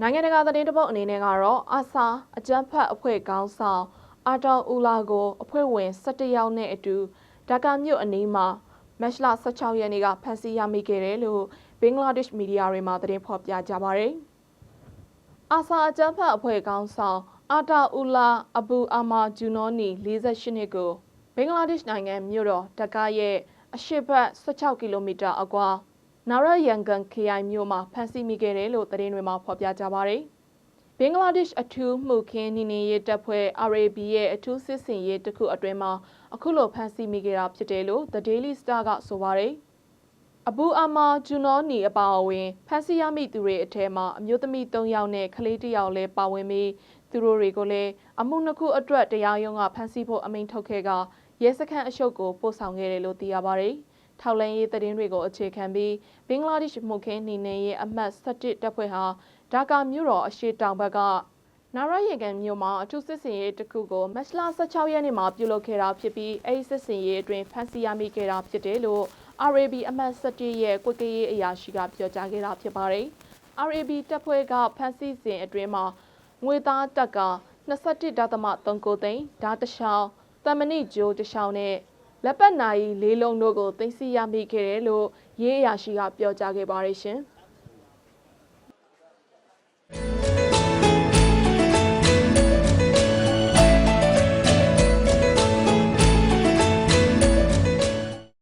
နိုင်ငံတကာသတင်းတပုတ်အနေနဲ့ကတော့အာဆာအကြမ်းဖက်အဖွဲ့ခေါင်းဆောင်အာတောင်ဦးလာကိုအဖွဲ့ဝင်17ယောက်နဲ့အတူဒါကာမြို့အနီးမှာမတ်လ16ရက်နေ့ကဖမ်းဆီးရမိခဲ့တယ်လို့ဘင်္ဂလားဒေ့ရှ်မီဒီယာတွေမှာသတင်းဖော်ပြကြပါရယ်အာဆာအကြမ်းဖက်အဖွဲ့ခေါင်းဆောင်အာတာဦးလာအဘူအာမာဂျူနိုနီ48နှစ်ကိုဘင်္ဂလားဒေ့ရှ်နိုင်ငံမြို့တော်ဒက္ကာရဲ့အရှေ့ဘက်16ကီလိုမီတာအကွာ နာရယန်ကန်ခရိုင်မြို့မှာဖမ်းဆီးမိခဲ့တယ်လို့သတင်းတွေမှာဖော်ပြကြပါရယ်။ဘင်္ဂလားဒေ့ရှ်အထူးမှုခင်းနေနေရေးတပ်ဖွဲ့ RAB ရဲ့အထူးစစ်စင်ရေးတစ်ခုအတွင်းမှာအခုလိုဖမ်းဆီးမိခဲ့တာဖြစ်တယ်လို့ The Daily Star ကဆိုပါရယ်။အဘူအာမာဂျူနိုနီအပါအဝင်ဖမ်းဆီးရမိသူတွေအထက်မှာအမျိုးသမီး၃ယောက်နဲ့ကလေးတစ်ယောက်လည်းပါဝင်ပြီးသူတို့တွေကိုလည်းအမှုနှစ်ခုအတွက်တရားရုံးကဖမ်းဆီးဖို့အမိန့်ထုတ်ခဲ့ကရဲစခန်းအရှုပ်ကိုပို့ဆောင်ခဲ့တယ်လို့သိရပါရယ်။ ထောက်လန်းရေးသတင်းတွေကိုအခြေခံပြီးဘင်္ဂလားဒေ့ရှ်မှုခင်းနေနေရဲ့အမှတ်17တပ်ဖွဲ့ဟာဒါကာမြို့တော်အရှေ့တောင်ဘက်ကနာရယေကန်မြို့မှာအထူးစစ်စင်ရေးတစ်ခုကိုမတ်လ16ရက်နေ့မှာပြုလုပ်ခဲ့တာဖြစ်ပြီးအဲဒီစစ်စင်ရေးအတွင်းဖမ်းဆီးရမိခဲ့တာဖြစ်တယ်လို့ RAB အမှတ်17ရဲ့ကွက်ကရေးအရာရှိကပြောကြားခဲ့တာဖြစ်ပါတယ်။ RAB တပ်ဖွဲ့ကဖမ်းဆီးစဉ်အတွင်းမှာငွေသားတက်က21.39သိန်းဓာတ်တရှောင်းတမဏိဂျိုးတရှောင်းနဲ့ လက်ပတ်နာရီလေးလုံးတို့ကိုသိမ်းဆည်းရမိခဲ့တယ်လို့ရေးအရာရှိကပြောကြားခဲ့ပါတယ်ရှင်။